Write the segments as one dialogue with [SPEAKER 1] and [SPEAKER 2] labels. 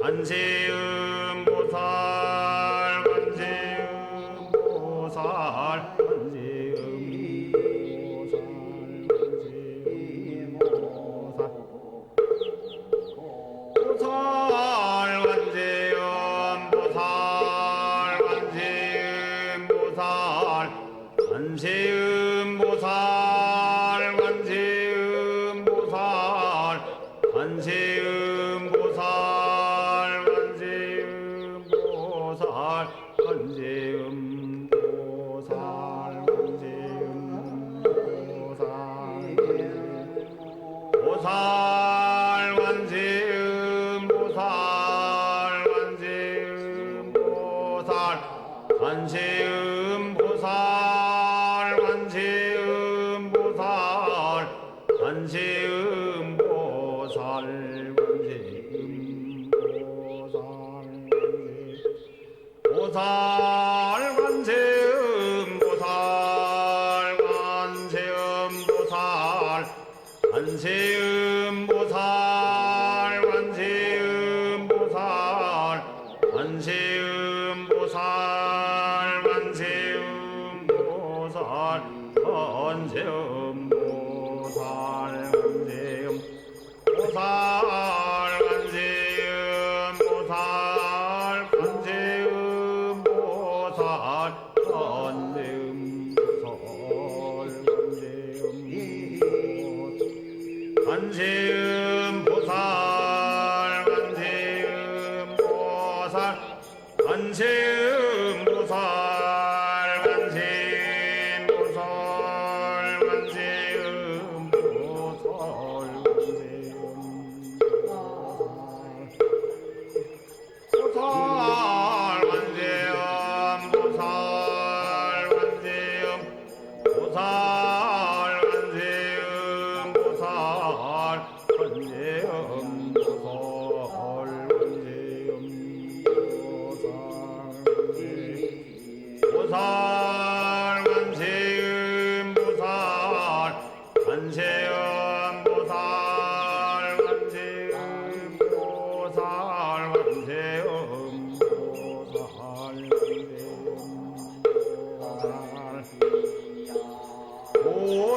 [SPEAKER 1] 관세음 보살 관세음 보살 관세음 보살 관세음 보살 보살 관세음 보살 관세음 보살 관세음 보살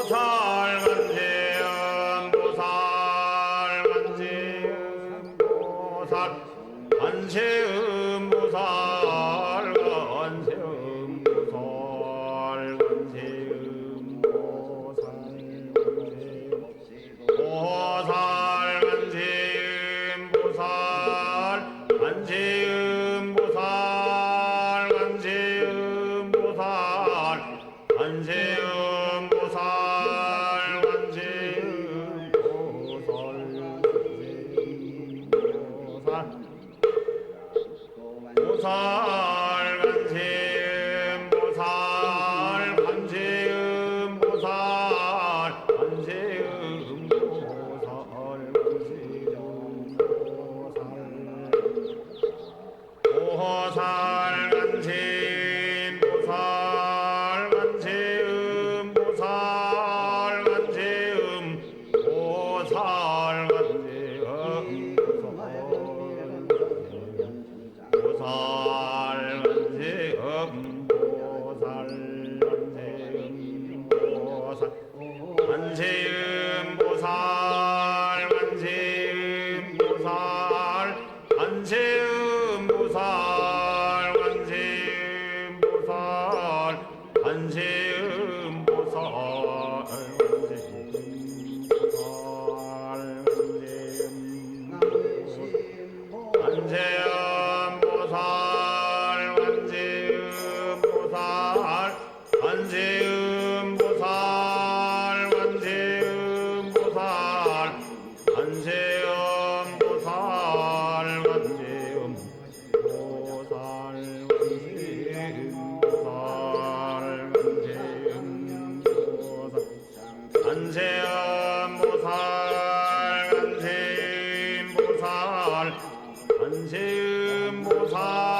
[SPEAKER 1] 我操 time. 보살. 한세음 보살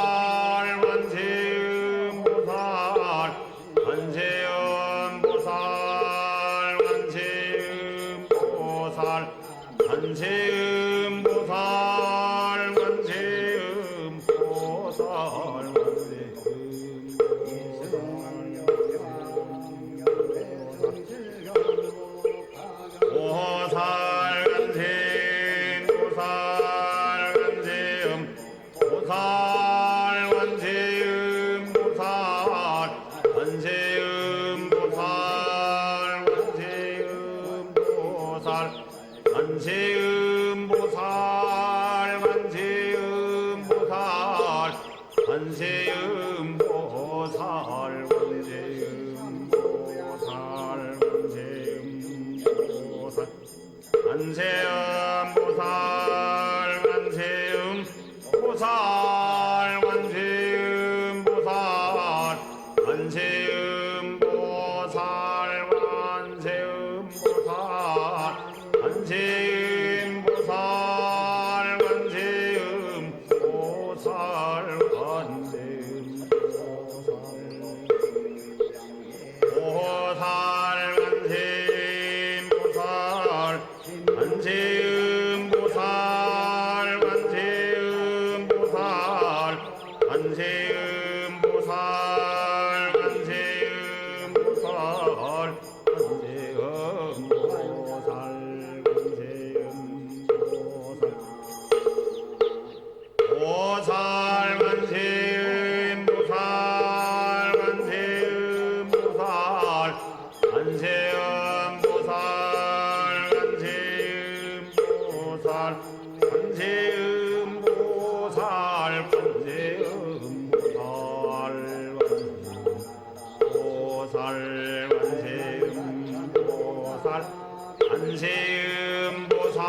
[SPEAKER 1] 안세음 보살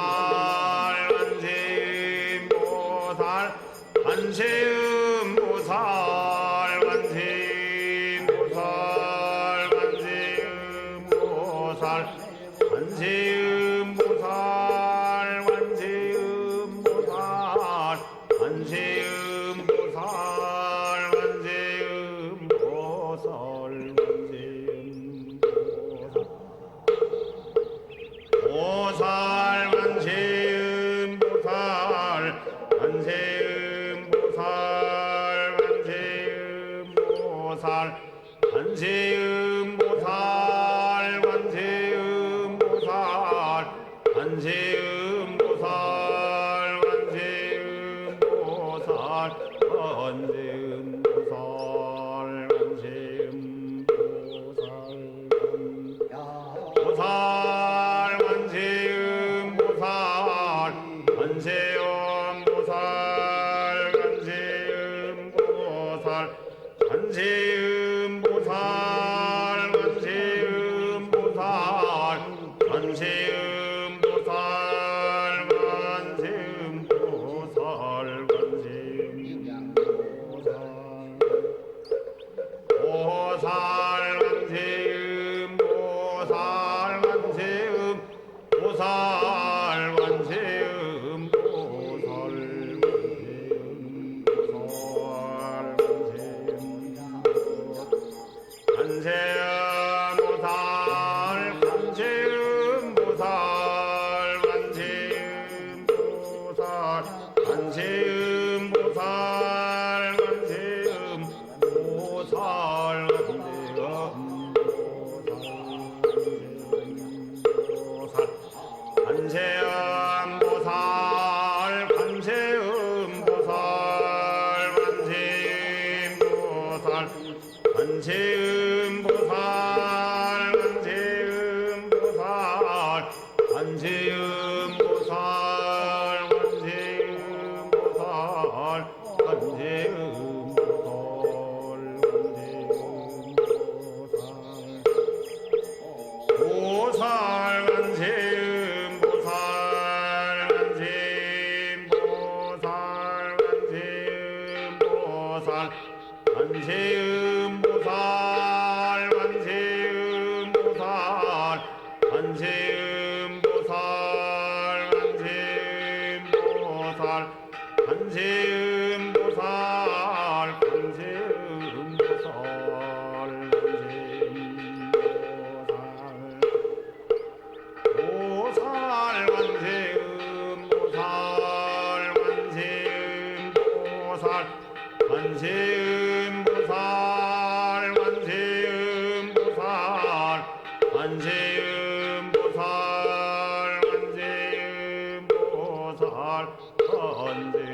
[SPEAKER 1] 안세음 보살 안세음 বুঝে 간세음 보살 간세음 보살 간세음 보살 간세음 보살 간세음 보살 간세음 보살 간세음 보살 hearts the.